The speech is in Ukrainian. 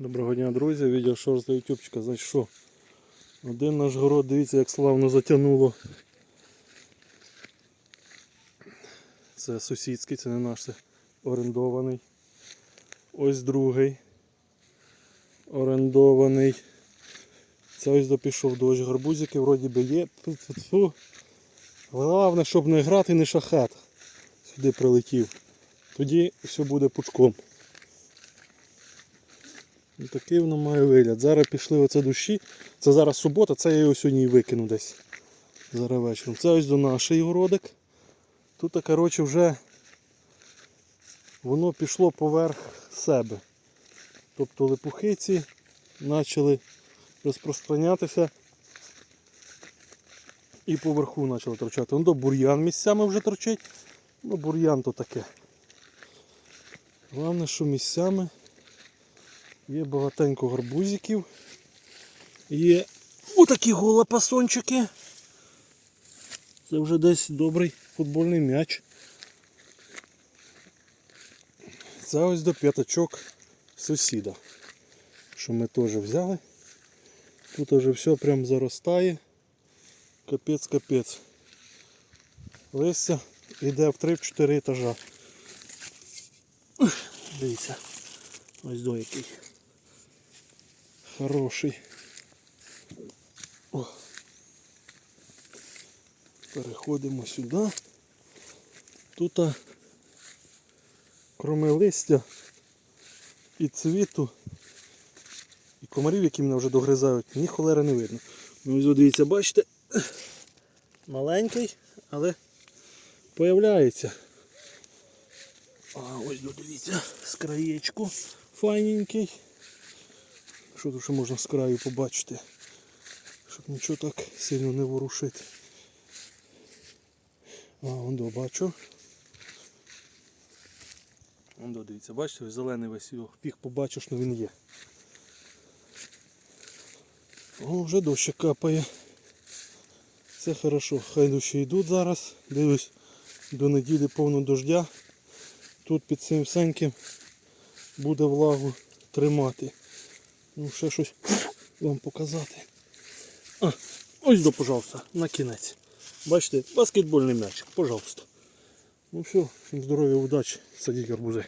Доброго дня, друзі. Відео шорт для ютубчика. Значить що? Один наш город, дивіться, як славно затягнуло. Це сусідський, це не наш, це орендований. Ось другий. Орендований. Це ось допішов дощ. Гарбузики вроді би є. Тьфу-тьфу-тьфу. Головне, щоб не грати, не шахат. Сюди прилетів. Тоді все буде пучком. І такий воно має вигляд. Зараз пішли оце дощі. Це зараз субота, це я його сьогодні і викину десь. Зараз вечором. Це ось до нашої городик. Тут, коротше, вже воно пішло поверх себе. Тобто липухиці почали розпространятися і поверху почали торчати. Воно бур'ян місцями вже торчить. Ну бур'ян то таке. Головне, що місцями Є багатенько гарбузиків. Є отакі голопасончики. Це вже десь добрий футбольний м'яч. Це ось до п'ятачок сусіда. Що ми теж взяли. Тут вже все прям заростає. Капець капець. Листя йде в 3-4 етажа. Дивіться. Ось до який. Хороший. О. Переходимо сюди. Тут кроме листя і цвіту, і комарів, які мене вже догризають, ні холери не видно. Ну ось дивіться, бачите, маленький, але появляється. А ось дивіться, з краєчку файненький. Що тут ще можна з краю побачити? Щоб нічого так сильно не ворушити. А, вон до бачу. Вон до, дивіться, бачите, зелений весь його фіг побачиш, що він є. О, вже дощ капає. Це хорошо, хай дощі йдуть зараз. Дивлюсь, до неділі повно дождя. Тут під цим всеньким буде влагу тримати. Ну, ще щось вам показати. А, ось до, пожалуйста, на кінець. Бачите, баскетбольний м'ячик, пожалуйста. Ну все, всім здоров'я, удачі, садіть гарбузи.